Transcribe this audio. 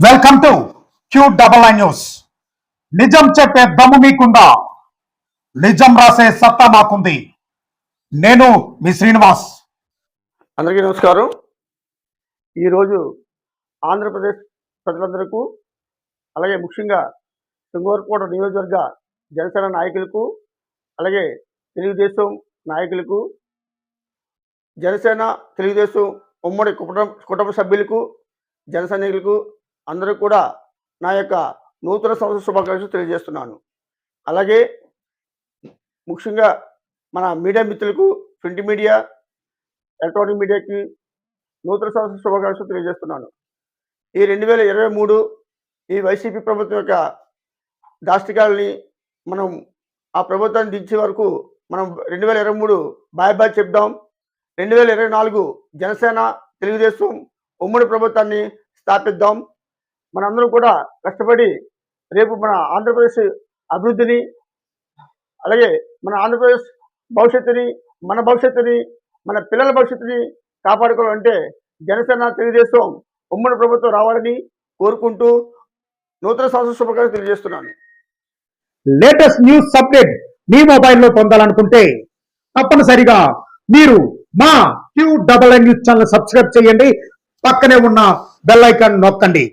Welcome to Q double I news నిజం చెప్పే దమ్ము మీకుందా? నిజం రాసే సత్తా మాకుంది. నేను మీ శ్రీనివాస్. అందరికీ నమస్కారం. ఈరోజు ఆంధ్రప్రదేశ్ ప్రజలందరికీ అలాగే ముఖ్యంగా తుంగోరకోట నియోజకవర్గ జనసేన నాయకులకు అలాగే తెలుగుదేశం నాయకులకు జనసేన తెలుగుదేశం ఉమ్మడి కుటుంబ కుటుంబ సభ్యులకు జన సైనికులకు అందరూ కూడా నా యొక్క నూతన సంవత్సర శుభాకాంక్షలు తెలియజేస్తున్నాను. అలాగే ముఖ్యంగా మన మీడియా మిత్రులకు ప్రింట్ మీడియా ఎలక్ట్రానిక్ మీడియాకి నూతన సంవత్సర శుభాకాంక్షలు తెలియజేస్తున్నాను. ఈ రెండు వేల ఇరవై మూడు ఈ వైసీపీ ప్రభుత్వం యొక్క దాష్టికాలని మనం ఆ ప్రభుత్వాన్ని దించే వరకు మనం రెండు వేల ఇరవై మూడు బాయ్ బాయ్ చెప్దాం. రెండు వేల ఇరవై నాలుగు జనసేన తెలుగుదేశం ఉమ్మడి ప్రభుత్వాన్ని స్థాపిద్దాం. మనందరం కూడా కష్టపడి రేపు మన ఆంధ్రప్రదేశ్ అభివృద్ధిని అలాగే మన ఆంధ్రప్రదేశ్ భవిష్యత్తుని మన భవిష్యత్తుని మన పిల్లల భవిష్యత్తుని కాపాడుకోవాలంటే జనసేన తెలుగుదేశం ఉమ్మడి ప్రభుత్వం రావాలని కోరుకుంటూ నూతన సంవత్సర శుభాకాంక్షలు తెలియజేస్తున్నాను. లేటెస్ట్ న్యూస్ అప్డేట్ మీ మొబైల్లో పొందాలనుకుంటే తప్పనిసరిగా మీరు మా Q double news channel subscribe చేయండి. పక్కనే ఉన్న బెల్ ఐకాన్ నొక్కండి.